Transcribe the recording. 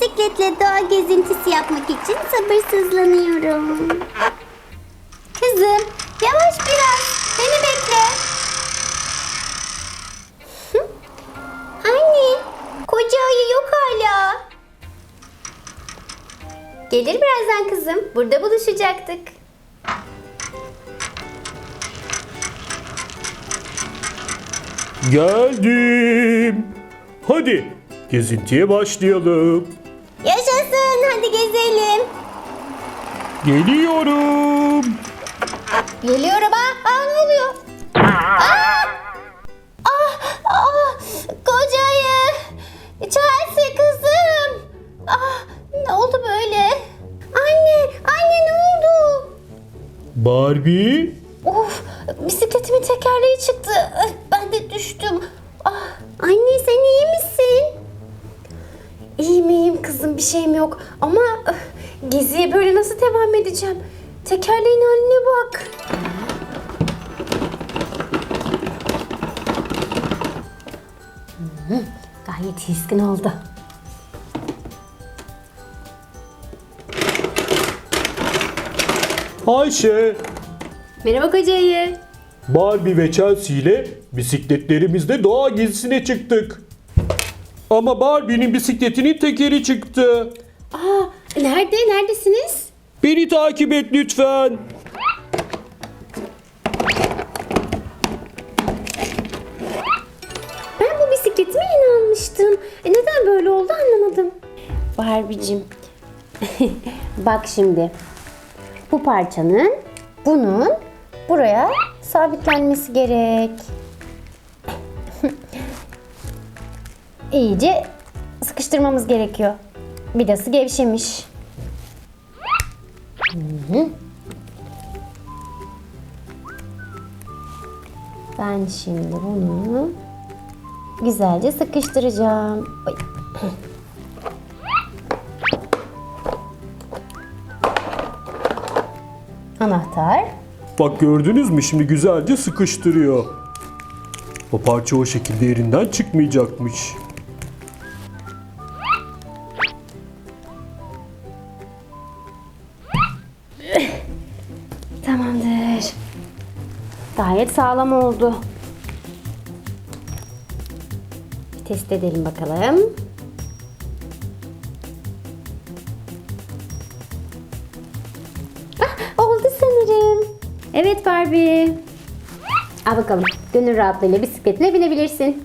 bisikletle doğa gezintisi yapmak için sabırsızlanıyorum. Kızım, yavaş biraz. Beni bekle. Anne, koca ayı yok hala. Gelir birazdan kızım. Burada buluşacaktık. Geldim. Hadi gezintiye başlayalım. Geliyorum. Geliyorum ha. Aa, ne oluyor? Aa! Ah, ah, kocayı. Chelsea kızım. Ah, ne oldu böyle? Anne, anne ne oldu? Barbie. Of, bisikletimin tekerleği çıktı. Ben de düştüm. Ah, anne sen iyi misin? İyiyim iyiyim kızım bir şeyim yok. Ama geziye böyle nasıl devam edeceğim? Tekerleğin haline bak. Hı, Gayet hiskin oldu. Ayşe. Merhaba kocayı. Barbie ve Chelsea ile bisikletlerimizle doğa gezisine çıktık. Ama Barbie'nin bisikletinin tekeri çıktı. Aa, nerede? Neredesiniz? Beni takip et lütfen. Ben bu bisikletimi yeni almıştım. E neden böyle oldu anlamadım. Barbie'cim. Bak şimdi. Bu parçanın bunun buraya sabitlenmesi gerek. İyice sıkıştırmamız gerekiyor. Vidası gevşemiş. Hı hı. Ben şimdi bunu güzelce sıkıştıracağım. Ay. Anahtar. Bak gördünüz mü şimdi güzelce sıkıştırıyor. O parça o şekilde yerinden çıkmayacakmış. Tamamdır. Gayet sağlam oldu. Bir test edelim bakalım. Ah, oldu sanırım. Evet Barbie. Al bakalım. Gönül rahatlığıyla bisikletine binebilirsin.